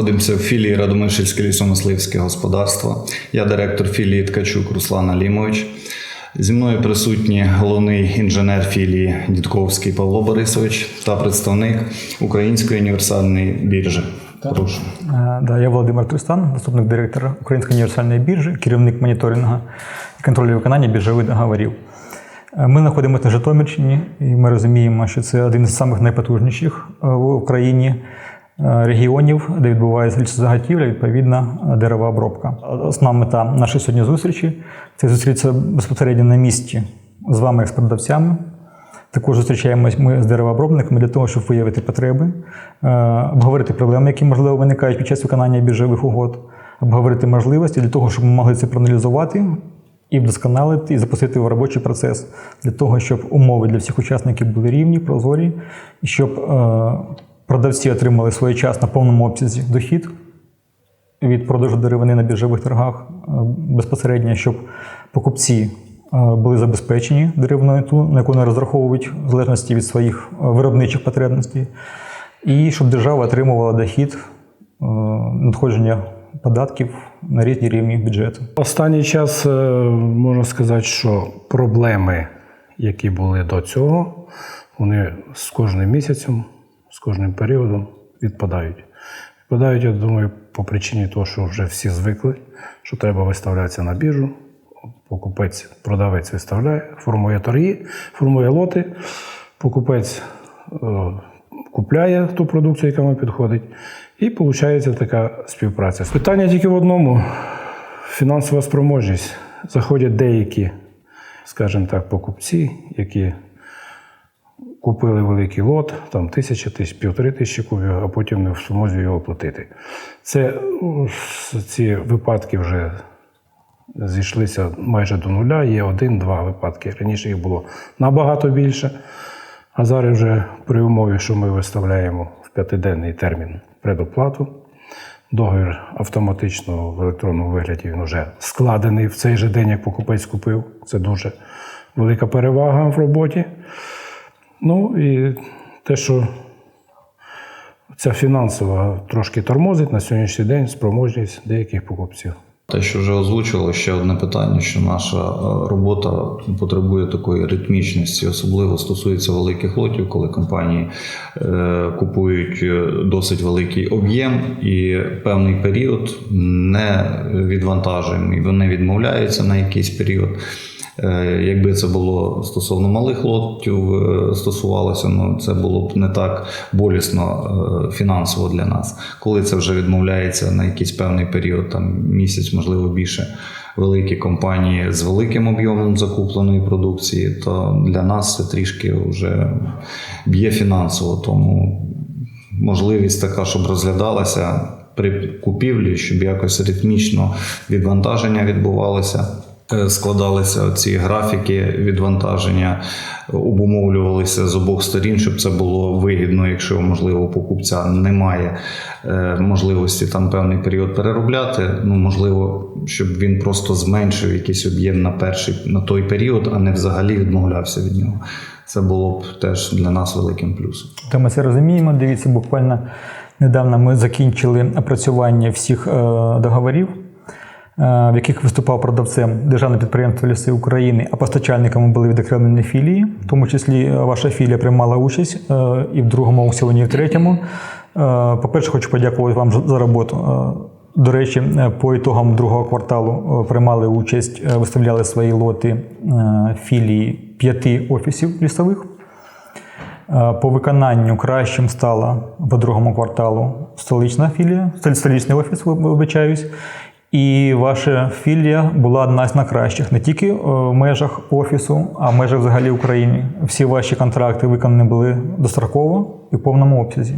знаходимося в філії Радомишльське лісомисливське господарство. Я директор філії Ткачук Руслан Алімович. Зі мною присутні головний інженер філії Дідковський Павло Борисович та представник Української універсальної біржі. Прошу. Е, Да, я Володимир Тристан, заступник директора Української універсальної біржі, керівник моніторингу і контролю виконання біржових договорів. Е, Ми знаходимося на Житомирщині, і ми розуміємо, що це один з самих найпотужніших е, в Україні регіонів, де відбувається лісозаготівля, відповідна е, деревообробка. Основна мета нашої сьогодні зустрічі це зустрітися безпосередньо на місці з вами, як з продавцями, також зустрічаємось ми з деревообробниками для того, щоб виявити потреби, е, обговорити проблеми, які можливо виникають під час виконання біржових угод, обговорити можливості для того, щоб ми могли це проаналізувати і вдосконалити, і запустити в робочий процес для того, щоб умови для всіх учасників були рівні, прозорі, і щоб е, продавці отримали своєчасно в повному обсязі дохід від продажу деревини на біржових торгах е, безпосередньо, щоб покупці е, були забезпечені деревною ту, на яку вони розраховують в залежності від своїх е, виробничих потребностей, і щоб держава отримувала дохід надходження податків на різні рівні бюджету. Останній час можна сказати, що проблеми, які були до цього, вони з кожним місяцем, кожним періодом відпадають. Відпадають, я думаю, по причині того, що вже всі звикли, що треба виставлятися на біржу. Покупець, продавець виставляє, формує торги, формує лоти, покупець е, купляє ту продукцію, яка йому підходить, і виходить така співпраця. Питання тільки в одному: фінансова спроможність. Заходять деякі, скажімо так, покупці, які купили великий лот, там тисяча, тисяч, півтори тисячі кубів, а потім не в змозі його оплатити. Це ну, ці випадки вже зійшлися майже до нуля. Є один-два випадки. Раніше їх було набагато більше. А зараз вже при умові, що ми виставляємо в п'ятиденний термін предоплату, договір автоматично в електронному вигляді він вже складений в цей же день, як покупець купив. Це дуже велика перевага в роботі. Ну і те, що ця фінансова трошки тормозить на сьогоднішній день спроможність деяких покупців. Те, що вже озвучило, ще одне питання, що наша е, робота потребує такої ритмічності, особливо стосується великих лотів, коли компанії е, купують е, досить великий об'єм і певний період не відвантажуємо, і вони відмовляються на якийсь період. Е, Якби це було стосовно малих лотів, е, стосувалося, ну це було б не так болісно е, фінансово для нас. Коли це вже відмовляється на якийсь певний період, там місяць, можливо, більше, великі компанії з великим об'ємом закупленої продукції, то для нас це трішки вже б'є фінансово. Тому можливість така, щоб розглядалася при купівлі, щоб якось ритмічно відвантаження відбувалося. Е, Складалися ці графіки відвантаження, обумовлювалися з обох сторін, щоб це було вигідно, якщо можливо покупця немає е, можливості там певний період переробляти. Ну можливо, щоб він просто зменшив якийсь об'єм на перший на той період, а не взагалі відмовлявся від нього. Це було б теж для нас великим плюсом. То ми це розуміємо. Дивіться, буквально недавно ми закінчили опрацювання всіх е, договорів, в яких виступав продавцем Державне підприємство Ліси України, а постачальниками були відокремлені філії, в тому числі е, ваша філія приймала участь е, і в другому аукціоні, і в третьому. Е, По-перше, хочу подякувати вам за роботу. Е, До речі, е, по ітогам другого кварталу е, приймали участь, е, виставляли свої лоти е, філії п'яти офісів лісових. Е, По виконанню кращим стала по другому кварталу столична філія, столичний офіс, вибачаюсь. І ваша філія була одна з найкращих не тільки е, в межах офісу, а в межах взагалі України. Всі ваші контракти виконані були достроково і в повному обсязі.